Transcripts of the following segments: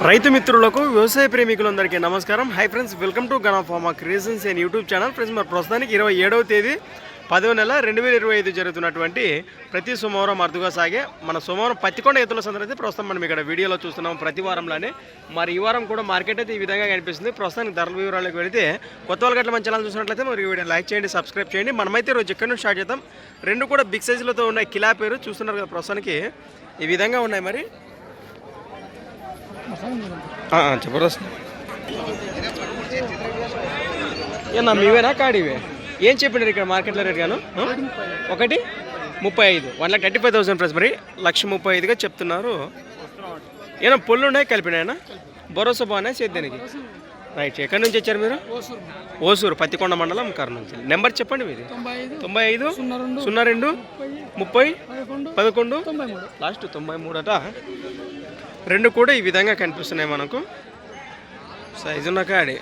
రైతు మిత్రులకు వ్యవసాయ ప్రేమికులందరికీ నమస్కారం. Hi friends welcome to Gana farmer creations and YouTube channel friends మరి ప్రస్తుతానికి ఇరవై ఏడవ తేదీ పదవ నెల రెండు వేల ఇరవై ఐదు జరుగుతున్నటువంటి ప్రతి సోమవారం అరుదుగా సాగే మన సోమవారం పత్తికొండ ఎత్తుల సందర్భం అయితే ప్రస్తుతం మనం ఇక్కడ వీడియోలో చూస్తున్నాం ప్రతి వారంలోనే. మరి ఈ వారం కూడా మార్కెట్ అయితే ఈ విధంగా కనిపిస్తుంది. ప్రస్తుతానికి ధరల వివరాలకు వెళితే కొత్త వాళ్ళ గట్ల మన ఛానల్ చూసినట్లయితే మరి వీడియో లైక్ చేయండి సబ్స్క్రైబ్ చేయండి. మనమైతే రోజు ఎక్కడి నుంచి స్టార్ట్ చేద్దాం? రెండు కూడా బిగ్ సైజులతో ఉన్నాయి కిలా పేరు చూస్తున్నారు కదా ప్రస్తుతానికి. ఈ విధంగా ఉన్నాయి మరి. జబర్దస్త్ ఏనా మీవేనా? కాడివే ఏం చెప్పినారు ఇక్కడ మార్కెట్లో రేట్ గాను? ఒకటి? ముప్పై ఐదు. One lakh thirty five thousand price మరి. లక్ష ముప్పై ఐదుగా చెప్తున్నారు. ఏనా పొల్లు ఉన్నాయి? కలిపినాయనా? భరోసా బాగున్నాయి? సేద్యానికి రైట్. ఎక్కడి నుంచి వచ్చారు మీరు? ఓసూరు. పత్తికొండ మండలం కర్నూలు జిల్లా నెంబర్ చెప్పండి మీది. తొంభై ఐదు సున్నా రెండు ముప్పై పదకొండు లాస్ట్ తొంభై మూడు అట. రెండు కూడా ఈ విధంగా కనిపిస్తున్నాయి మనకు. సైజు ఉన్న కాడి.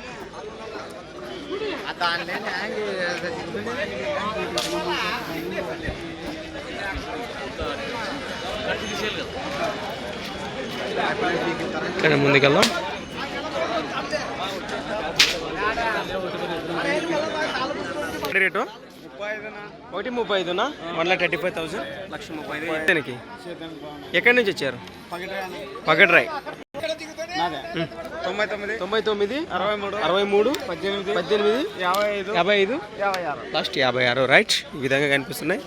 ఇక్కడ ముందుకెళ్దాం. రేటు? ఒకటి ముప్పై ఐదునా one lakh thirty five thousand లక్ష ముప్పై ఐదు ఇతనికి ఎక్కడి నుంచి వచ్చారు? పగడ్రాయ్ తొంభై తొమ్మిది. తొంభై తొమ్మిది అరవై మూడు. అరవై మూడు పద్దెనిమిది. పద్దెనిమిది యాభై ఐదు. యాభై ఐదు. యాభై ఆరు. లాస్ట్ యాభై ఆరు రైట్. ఈ విధంగా కనిపిస్తున్నాయి.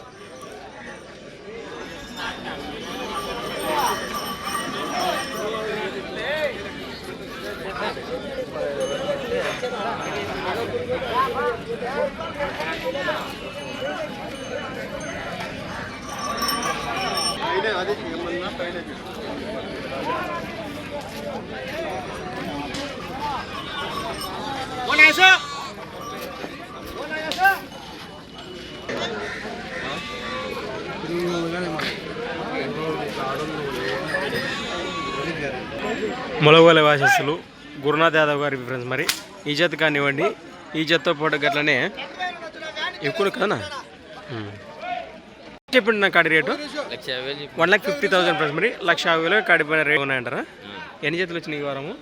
మొలగోల వాసస్సులు గురునాథ్ యాదవ్ గారి ఫ్రెండ్స్ మరి. ఈ జత కానివ్వండి ఈ జతతో పాటు గట్లనే ఎక్కువ కదా? చెప్పండి నా కాడి rate. One lakh fifty thousand price మరి. లక్ష యాభై వేలు కాడిపోయిన రేట్ ఉన్నాయంటారా? ఎన్ని జతలు వచ్చినాయి ఈ వారము?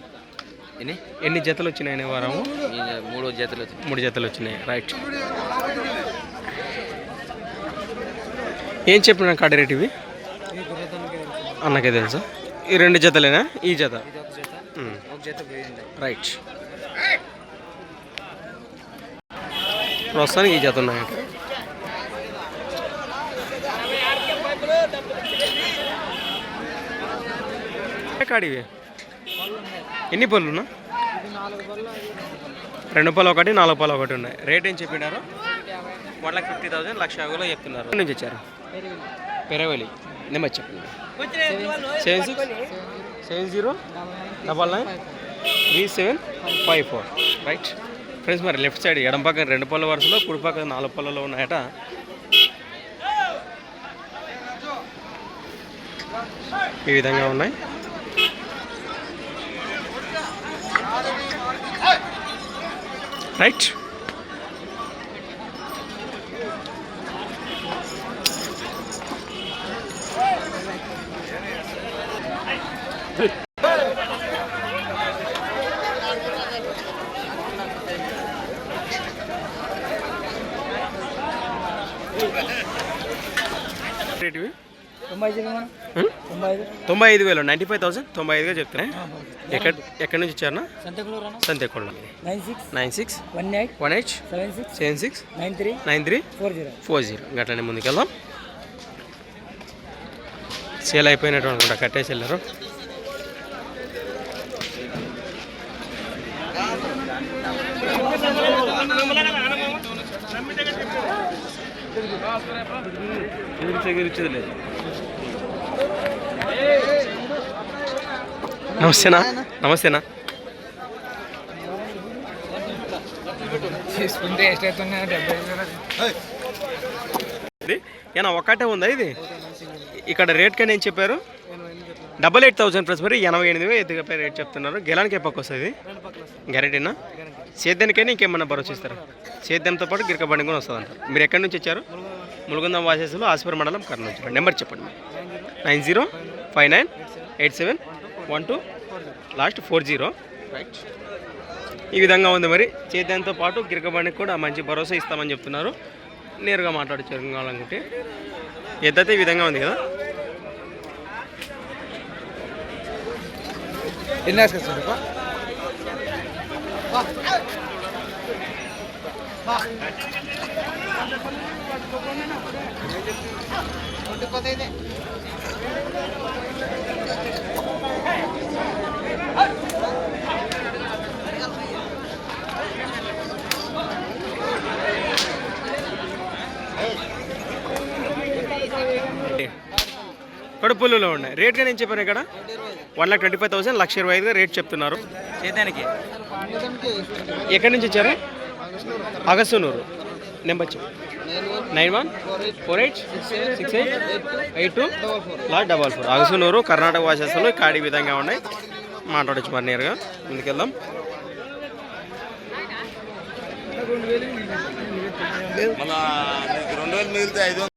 ఎన్ని? ఎన్ని జతలు వచ్చినాయి ఈ వారము? మూడు జతలు మూడు జతలు వచ్చినాయి. రైట్ ఏం చెప్పిన కాడి రేట్ ఇవి? అన్నకే తెలుసా? ఈ రెండు జతలేనా? ఈ జత? రైట్ ప్రస్తుతానికి ఈ జత ఉన్నాయంట కాడివి ఎన్ని పళ్ళున్నా రెండు పళ్ళు ఒకటి నాలుగు పళ్ళు ఒకటి ఉన్నాయి. రేట్ ఏం చెప్పినారు? వన్ లాక్ ఫిఫ్టీ థౌసండ్ లక్ష యాభైలో చెప్తున్నారు. ఎక్కడి నుంచి వచ్చారు? పెరవలి. నెంబర్ చెప్పండి seven six seven zero double nine three seven five four. Right. Friends మరి లెఫ్ట్ సైడ్ ఎడం పక్కన రెండు పళ్ళ వరుసలో కుడి పక్కన నాలుగు పళ్ళలో ఉన్నాయట. ఈ విధంగా ఉన్నాయి. రైట్. తొంభై ఐదు వేలు. నైంటీ ఫైవ్ థౌసండ్ తొంభై ఐదుగా చెప్తున్నాయి ఎక్కడ ఎక్కడి నుంచి Santhakuluru Santhekonda nine six. Nine six. One eight. One eight. Seven six. Seven six. Nine three. Nine three. Four zero. Four zero. గట్లనే ముందుకెళ్దాం. సేల్ అయిపోయినట్టు అనుకుంటా కట్టేసి వెళ్ళారు. లేదు. నమస్తేనా? నమస్తేనా? ఏనా ఒకటే ఉందా ఇది? ఇక్కడ రేట్ కానీ ఏం చెప్పారు? డబల్ ఎయిట్ థౌసండ్ ప్లస్ మరి ఎనభై ఎనిమిది ఎత్తుగా రేట్ చెప్తున్నారు. గెలానికి ఎప్పకు వస్తుంది గ్యారెంటీనా సేద్యానికైనా ఇంకేమన్నా భరోసా ఇస్తారా? సేద్యంతో పాటు గిరక బండి కూడా వస్తుంది అంటారు మీరు ఎక్కడి నుంచి వచ్చారు? ములుగుందం వాసేసులు ఆసిఫర్ మండలం కర్నూలు నెంబర్ చెప్పండి nine zero five nine eight seven one two last four zero right ఈ విధంగా ఉంది మరి. చేద్దాంతో పాటు గిరకబండికి కూడా మంచి భరోసా ఇస్తామని చెప్తున్నారు. నేరుగా మాట్లాడచ్చు కావాలనుకుంటే ఎద్దైతే ఈ విధంగా ఉంది కదా. ఎన్ని కడుపులలో ఉన్నాయి. రేట్గా నేను చెప్పాను ఇక్కడ? One lakh twenty five thousand లక్ష ఇరవై ఐదుగా రేట్ చెప్తున్నారు. ఎక్కడి నుంచి వచ్చారు? Agassunuru number nine one four eight six eight eight two last double four. Agasunuru Karnataka భాషలు కాడి విధంగా ఉన్నాయి. మాట్లాడచ్చు మరి నేరుగా. ముందుకెళ్దాం రెండు వేలు మిగిలితే ఐదు వందలు.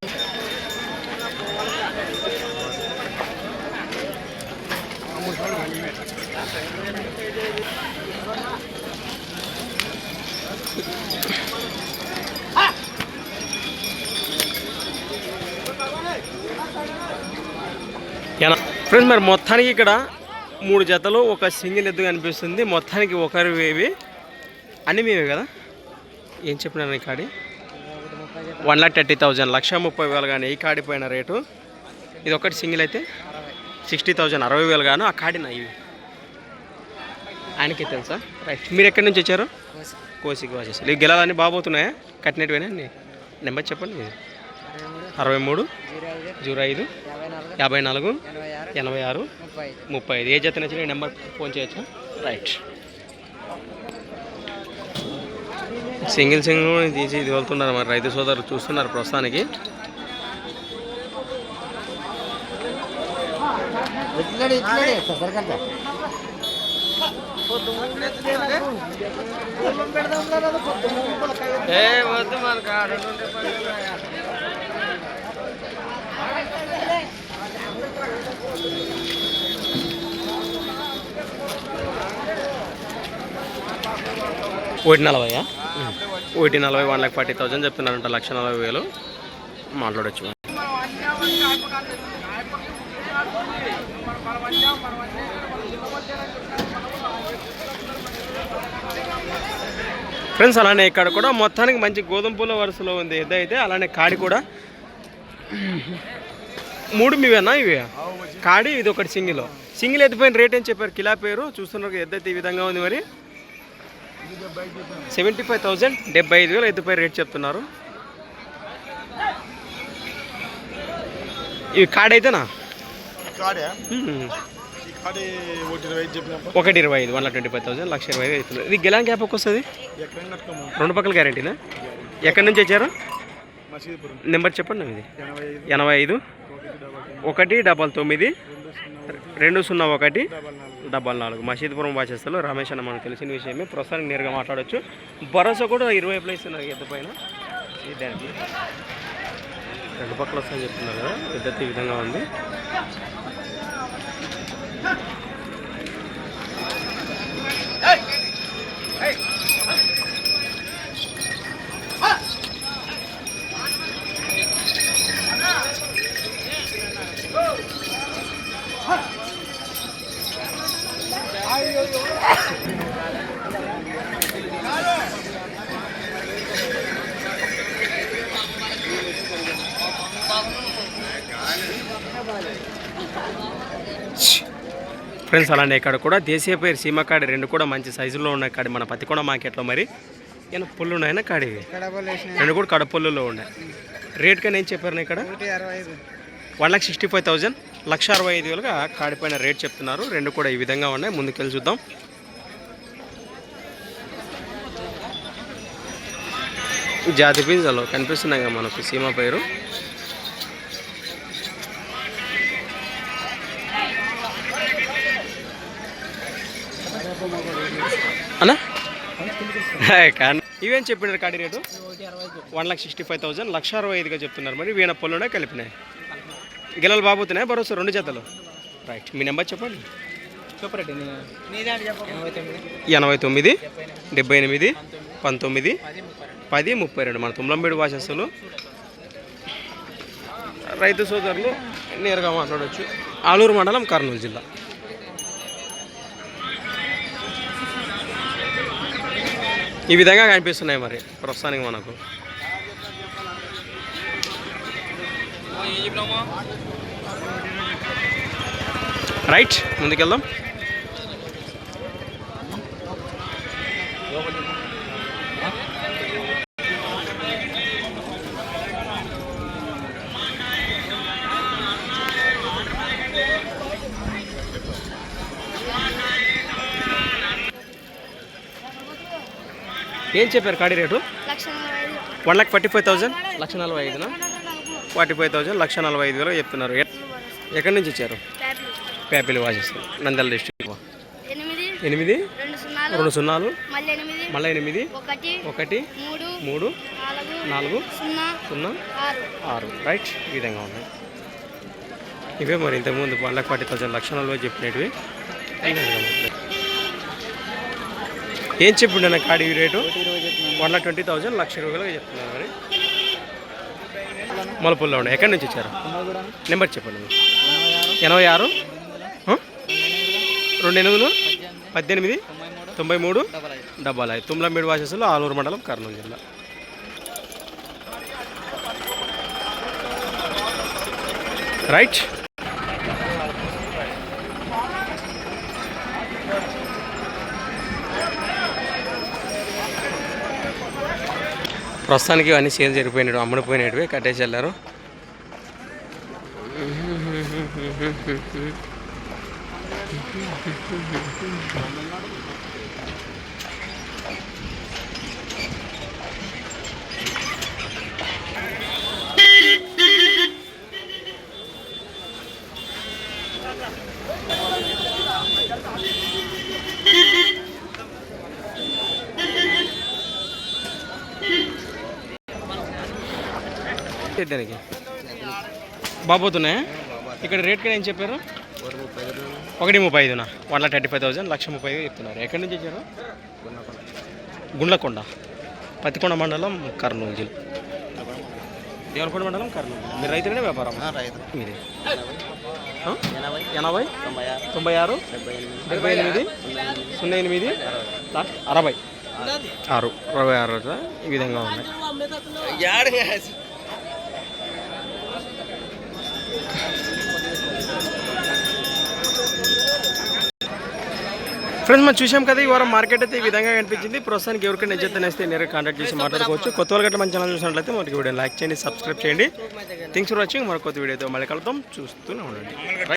ఫ్రెండ్స్ మరి మొత్తానికి ఇక్కడ మూడు జతలు ఒక సింగిల్ ఎద్దు కనిపిస్తుంది. మొత్తానికి ఒకరి వేవి అన్ని మేవే కదా? ఏం చెప్పినాను ఈ కాడి? వన్ లాక్ థర్టీ థౌజండ్ లక్ష ముప్పై వేలు కానీ ఈ కాడి పైన రేటు. ఇది ఒకటి సింగిల్ అయితే సిక్స్టీ థౌజండ్ అరవై వేలు గాను. ఆ కాడి నా ఇవి. ఆయనకి తెలుసా? రైట్ మీరు ఎక్కడి నుంచి వచ్చారు? కోసికి వచ్చేసి ఇవి గెలాలన్నీ బాగోతున్నాయా? కట్టినట్టువేనా నెంబర్ చెప్పండి. అరవై మూడు జీరో ఐదు యాభై నాలుగు ఎనభై ఆరు ముప్పై ఐదు. ఏ జత నచ్చిన ఈ నెంబర్ ఫోన్ చేయొచ్చు? రైట్. సింగిల్ సింగిల్ తీసి ఇది వెళ్తున్నారు మరి రైతు సోదరులు చూస్తున్నారు ప్రస్తుతానికి. ఏ వద్దు మనకు ఒకటి నలభైయా? ఒకటి నలభై వన్ ల్యాక్ ఫార్టీ థౌసండ్ చెప్తున్నారంట లక్ష నలభై వేలు. మాట్లాడచ్చు ఫ్రెండ్స్ అలానే ఇక్కడ కూడా మొత్తానికి మంచి గోధుమ పూల వరుసలో ఉంది. ఎద్దు అయితే అలానే కాడి కూడా. మూడు మీవేనా ఇవి? కాడి ఇది ఒకటి సింగిల్. సింగిల్ ఎత్తిపోయిన రేట్ ఏం చెప్పారు? కిలా పేరు? చూస్తున్నారు ఎద్దు అయితే ఈ విధంగా ఉంది మరి. సెవెంటీ ఫైవ్ థౌజండ్ డెబ్బై ఐదు వేలు ఎద్దుపై రేట్ చెప్తున్నారు. ఇవి కార్డ్? అయితేనా కాడే హ్మ్. ఈ కాడే ఒకటి ఇరవై ఐదు వన్ ట్వంటీ ఫైవ్ థౌసండ్ లక్ష ఇరవై ఐదు అవుతుంది ఇది గెలాన్ గ్యాప్ వస్తుంది రెండు పక్కల గ్యారెంటీనా? ఎక్కడి నుంచి వచ్చారు? నెంబర్ చెప్పండి ఇది. ఎనభై ఐదు. ఒకటి డబల్ తొమ్మిది. రెండు సున్నా ఒకటి డబ్బాలు నాలుగు. డబల్ నాలుగు మసీద్పురం రమేష్ అన్న మనకు తెలిసిన విషయమే. ప్రస్తుతానికి నేరుగా మాట్లాడొచ్చు. భరోసా కూడా ఇరవై ప్లేస్ ఉన్నారు ఎద్దు పైన. రెండు పక్కల వస్తాయని చెప్తున్నారు కదా ఎద్దతి ఈ విధంగా ఉంది. ఫ్రెండ్స్ అలానే ఇక్కడ కూడా దేశీయ పేరు సీమ కాడి రెండు కూడా మంచి సైజులో ఉన్నాయి కాడి మన పత్తికొండ మార్కెట్లో మరి. ఏమైనా పుల్లు ఉన్నాయన్నా కాడి? రెండు కూడా కడపల్లులో ఉన్నాయి. రేట్ కానీ ఏం చెప్పారు ఇక్కడ one lakh sixty five thousand లక్ష అరవై ఐదు వేలుగా కాడిపైన రేట్ చెప్తున్నారు. రెండు కూడా ఈ విధంగా ఉన్నాయి. ముందుకెళ్ళి చూద్దాం. జాతి పింజలు కనిపిస్తున్నాయి కదా మనకు సీమ పేరు. అన్నా? కాన్ ఇవేం చెప్పినారు కాడి rate? One lakh sixty five thousand లక్ష అరవై ఐదుగా చెప్తున్నారు మరి. వీణ పొల్లునే కలిపినాయి. గిల్లలు బాబుతున్నాయి భరోసా రెండు జతలు. రైట్ మీ నెంబర్ చెప్పండి. సూపర్ ఎనభై తొమ్మిది. ఎనభై తొమ్మిది డెబ్బై ఎనిమిది. పంతొమ్మిది. పది ముప్పై రెండు. మన తుమ్లంబేడు వాసస్సులు రైతు సోదరులు నేరుగా మాట్లాడవచ్చు ఆలూరు మండలం కర్నూలు జిల్లా. ఈ విధంగా కనిపిస్తున్నాయి మరి ప్రస్తుతానికి మనకు. రైట్ ముందుకెళ్దాం. ఏం చెప్పారు కాడి rate? One lakh forty five thousand? లక్ష నలభై ఐదునా? ఫార్టీ ఫైవ్ థౌసండ్ లక్ష నలభై ఐదు వేలు చెప్తున్నారు. ఎక్కడి నుంచి ఇచ్చారు ట్యాబ్లు పేపీలు వాసెస్ నంద్యాల డిస్ట్రిక్ట్ ఎనిమిది రెండు సున్నాలు మళ్ళీ ఎనిమిది ఒకటి మూడు నాలుగు సున్నా ఆరు. రైట్ ఈ విధంగా ఉన్నాయి. ఇవే మరి ఇంతకుముందు వన్ లాక్ ఫార్టీ థౌసండ్ లక్ష నలభై చెప్పినవి. ఏం చెప్పిండు అన్న కాడి rate? One lakh twenty thousand లక్ష రూపాయలుగా చెప్తున్నాను మరి. మొలపుల్లో ఉన్నాయి. ఎక్కడి నుంచి వచ్చారు? నెంబర్ చెప్పండి ఎనభై ఆరు? రెండు ఎనిమిదిలు పద్దెనిమిది? తొంభై మూడు? డబ్బాల ఐదు. తుమ్లంబేడు వాసెస్లో ఆలూరు మండలం కర్నూలు జిల్లా. రైట్? ప్రస్తుతానికి ఇవన్నీ సేల్ జరిగిపోయినాడు అమ్ముడిపోయినవి కట్టేసి వెళ్ళారు. దానికి బాబోతున్నాయా ఇక్కడ రేట్ కూడా ఏం చెప్పారు? ఒకటి ముప్పై ఐదున? One lakh thirty five thousand లక్ష ముప్పై ఐదు చెప్తున్నారు. ఎక్కడి నుంచి వచ్చారు? గుండ్లకొండ. పత్తికొండ మండలం కర్నూలు. జిల్లా దేవరకొండ మండలం కర్నూలు. మీరు రైతులనే వ్యాపారం ఆ? ఎనభై. తొంభై ఆరు. డెబ్బై ఎనిమిది? సున్నా ఎనిమిది? అరవై. ఆరు. అరవై ఆరు ఈ విధంగా ఉన్నాయి. ఫ్రెండ్స్ మనం చూసాం కదా ఈ వారం మార్కెట్ అయితే ఈ విధంగా కనిపించింది. ప్రస్తుతానికి ఎవరికైనా నచ్చితే నేస్తే నేరుగా కాంటాక్ట్ చేసి మాట్లాడుకోవచ్చు. కొత్త వాళ్ళు గట్ట మన ఛానల్ చూసినట్లయితే మనకి వీడియో లైక్ చేయండి సబ్స్క్రైబ్ చేయండి. థింగ్స్ ఫర్ వాచింగ్ మరొక కొత్త వీడియోతో మళ్ళీ కలుద్దాం. చూస్తూనే ఉండండి.